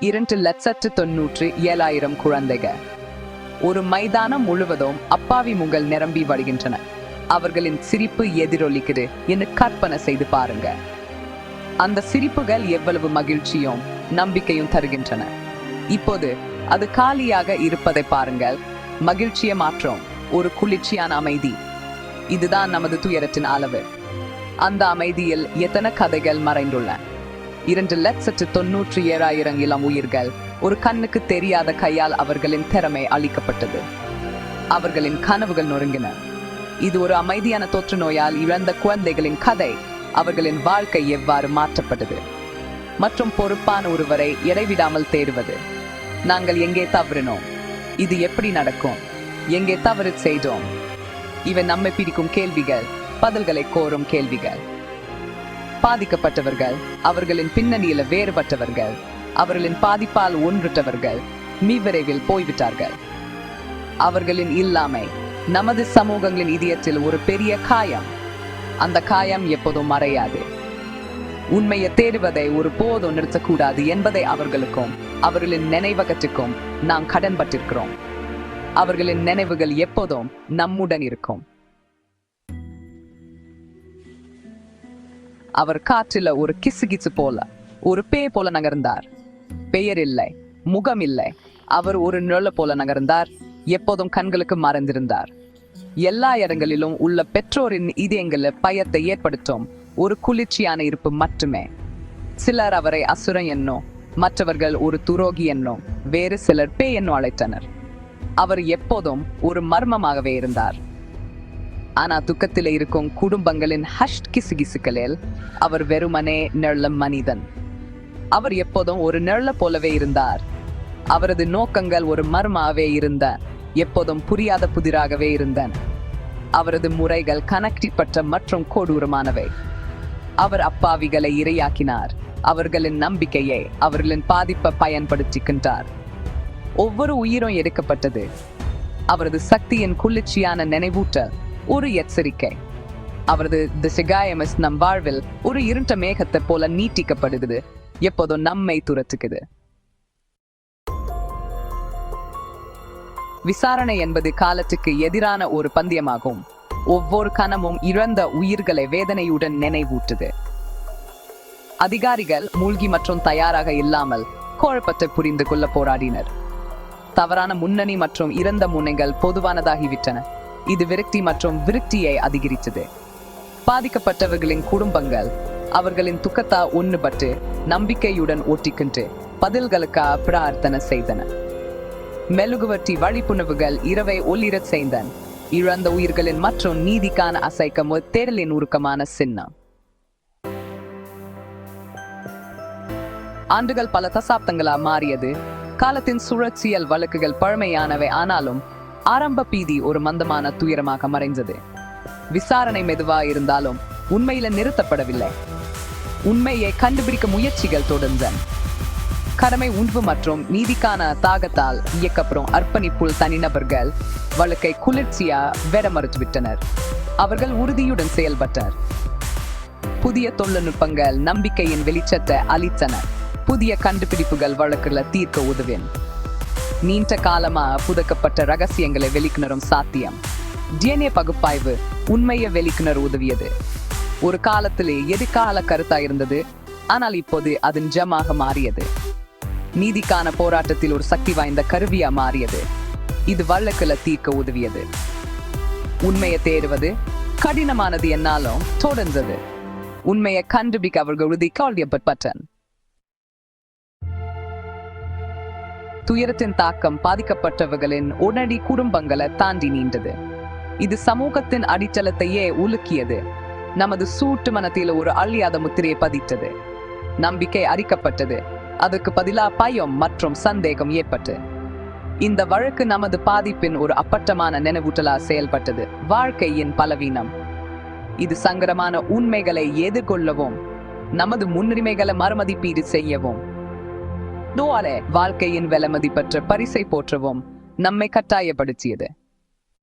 இரண்டு லட்சத்து தொன்னூற்று ஏழாயிரம் குழந்தைகள் ஒரு மைதானம் முழுவதும் அப்பாவி முகல் நிரம்பி வருகின்றன அவர்களின் சிரிப்பு எதிரொலிக்குது என்று கற்பனை செய்து பாருங்க. அந்த சிரிப்புகள் எவ்வளவு மகிழ்ச்சியும் நம்பிக்கையும் தருகின்றன. இப்போது அது காலியாக இருப்பதை பாருங்கள். மகிழ்ச்சிய மாற்றம் ஒரு குளிர்ச்சியான அமைதி. இதுதான் நமது துயரத்தின் அளவு. அந்த அமைதியில் எத்தனை கதைகள் மறைந்துள்ளன. இரண்டு லட்சத்து தொன்னூற்றி ஏழாயிரம் இளம் உயிர்கள் ஒரு கண்ணுக்கு தெரியாத கையால் அவர்களின் திறமை அளிக்கப்பட்டது அவர்களின் கனவுகள் நொறுங்கின. இது ஒரு அமைதியான தொற்று நோயால் இழந்த குழந்தைகளின் கதை அவர்களின் வாழ்க்கை எவ்வாறு மாற்றப்பட்டது? மற்றும் பொறுப்பான ஒருவரை இடைவிடாமல் தேடுவது. நாங்கள் எங்கே தவறினோம்? இது எப்படி நடக்கும்? எங்கே தவறு செய்தோம்? இவை நம்மை பிடிக்கும் கேள்விகள் பதில்களை கோரும் கேள்விகள். பாதிக்கப்பட்டவர்கள் அவர்களின் பின்னணியில வேறுபட்டவர்கள் அவர்களின் பாதிப்பால் ஒன்றுட்டவர்கள் மீ விரைவில் போய்விட்டார்கள். அவர்களின் இல்லாமை நமது சமூகங்களின் இதயத்தில் ஒரு பெரிய காயம். அந்த காயம் எப்போதும் மறையாது. உண்மையை தேடுவதை ஒரு போதும் நிறுத்தக்கூடாது என்பதை அவர்களுக்கும் அவர்களின் நினைவகத்துக்கும் நாம் கடன்பட்டிருக்கிறோம். அவர்களின் நினைவுகள் எப்போதும் நம்முடன் இருக்கும். அவர் காற்றில ஒரு கிசுகிசு போல ஒரு பே போல நகர்ந்தார். பெயர் இல்லை முகம் இல்லை. அவர் ஒரு நிழல போல நகர்ந்தார் எப்போதும் கண்களுக்கு மறைந்திருந்தார். எல்லா இடங்களிலும் உள்ள பெற்றோரின் இதயங்கள பயத்தை ஏற்படுத்தும் ஒரு குளிர்ச்சியான இருப்பு மட்டுமே. சிலர் அவரை அசுரன் என்னோ மற்றவர்கள் ஒரு துரோகி என்னோ வேறு சிலர் பே என்னோ அழைத்தனர். அவர் எப்போதும் ஒரு மர்மமாகவே இருந்தார். ஆனா துக்கத்தில் இருக்கும் குடும்பங்களின் ஹஷ்ட் கிசுகிசுக்களில் அவர் வெறுமனே நிழல மனிதன். அவர் எப்போதும் ஒரு நிழல போலவே இருந்தார். அவரது நோக்கங்கள் ஒரு மர்மாவே இருந்த எப்போதும் புரியாத புதிராகவே இருந்தன. அவரது முறைகள் கணக்கிப்பட்ட மற்றும் கொடூரமானவை. அவர் அப்பாவிகளை இரையாக்கினார். அவர்களின் நம்பிக்கையை அவர்களின் பாதிப்பை பயன்படுத்திக்கின்றார். ஒவ்வொரு உயிரும் எடுக்கப்பட்டது. அவரது சக்தியின் குளிர்ச்சியான நினைவூட்டல் ஒரு எச்சரிக்கை. அவரது திசைகாயமஸ் நம் வாழ்வில் ஒரு இருண்ட மேகத்தை போல நீட்டிக்கப்படுகிறது. எப்போதும் நம்மை துரத்துக்குது விசாரணை என்பது காலத்துக்கு எதிரான ஒரு பந்தயமாகும். ஒவ்வொரு கணமும் இழந்த உயிர்களை வேதனையுடன் நினைவூட்டுது. அதிகாரிகள் மூழ்கி மற்றும் தயாராக இல்லாமல் குழப்பத்தை புரிந்து கொள்ள போராடினர். தவறான முன்னணி மற்றும் இறந்த முனைகள் பொதுவானதாகிவிட்டன. இது விரக்தி மற்றும் விருக்தியை அதிகரித்தது. பாதிக்கப்பட்டவர்களின் குடும்பங்கள் அவர்களின் துக்கத்தா ஒன்றுபட்டு நம்பிக்கையுடன் ஓட்டிக்கின்று பதில்களுக்காக பிரார்த்தனை செய்தன. மெழுகுவர்த்தி வழிப்புணவுகள் இரவை ஒளிரச் செய்தன். இழந்த உயிர்களின் மற்றும் நீதிக்கான அசைக்கம் ஒரு தேரலின் உருக்கமான சின்னம். ஆண்டுகள் பல தசாப்தங்களா மாறியது. காலத்தின் சுழற்சியல் வழக்குகள் பழமையானவை ஆனாலும் ஆரம்ப பீதி ஒரு மந்தமான துயரமாக மறைந்தது. விசாரணை மெதுவா இருந்தாலும் உண்மையில நிறுத்தப்படவில்லை. உண்மையை கண்டுபிடிக்க முயற்சிகள் தொடர்ந்தன. கடமை உண்பு மற்றும் நீதிக்கான தாகத்தால் இயக்கப்படும் அர்ப்பணிப்புள் தனிநபர்கள் வழக்கை குளிர்ச்சியா வெட மறுத்துவிட்டனர். அவர்கள் உறுதியுடன் செயல்பட்டனர் புதிய தொழில்நுட்பங்கள் நம்பிக்கையின் வெளிச்சத்தை அளித்தன. புதிய கண்டுபிடிப்புகள் வழக்குகளை தீர்க்க உதவேன். நீண்ட காலமா புதக்கப்பட்ட ரகசியங்களை வெளிக்கணரும் சாத்தியம். டிஎன்ஏ பகுப்பாய்வு உண்மையை வெளிக்கணர் உதவியது. ஒரு காலத்திலே எதிர்கால கருத்தா இருந்தது? ஆனால் இப்போது அது நிஜமாக மாறியது. நீதிக்கான போராட்டத்தில் ஒரு சக்தி வாய்ந்த கருவியா மாறியது. இது வழக்குல தீர்க்க உதவியது. உண்மையை தேடுவது கடினமானது என்னாலும் தொடர்ந்தது. உண்மையை கண்டுபிடிக்க அவர்கள் உறுதி காலியப்பட்டன் துயரத்தின் தாக்கம் பாதிக்கப்பட்டவர்களின் உடனடி குடும்பங்களை தாண்டி நீண்டது. இது சமூகத்தின் அடித்தளத்தையே உலுக்கியது. நமது சூட்டு மனத்தில் ஒரு அழியாத முத்திரையை பதித்தது. நம்பிக்கை அரிக்கப்பட்டது. அதற்கு பதிலா பயம் மற்றும் சந்தேகம் ஏற்பட்டு. இந்த வழக்கு நமது பாதிப்பின் ஒரு அப்பட்டமான நினைவூட்டலா செயல்பட்டது. வாழ்க்கையின் பலவீனம். இது சங்கடமான உண்மைகளை எதிர்கொள்ளவும் நமது முன்னுரிமைகளை மறுமதிப்பீடு செய்யவும் துவாரே வாழ்க்கையின் விலை மதிப்பற்ற பரிசை போற்றவும் நம்மை கட்டாயப்படுத்தியது.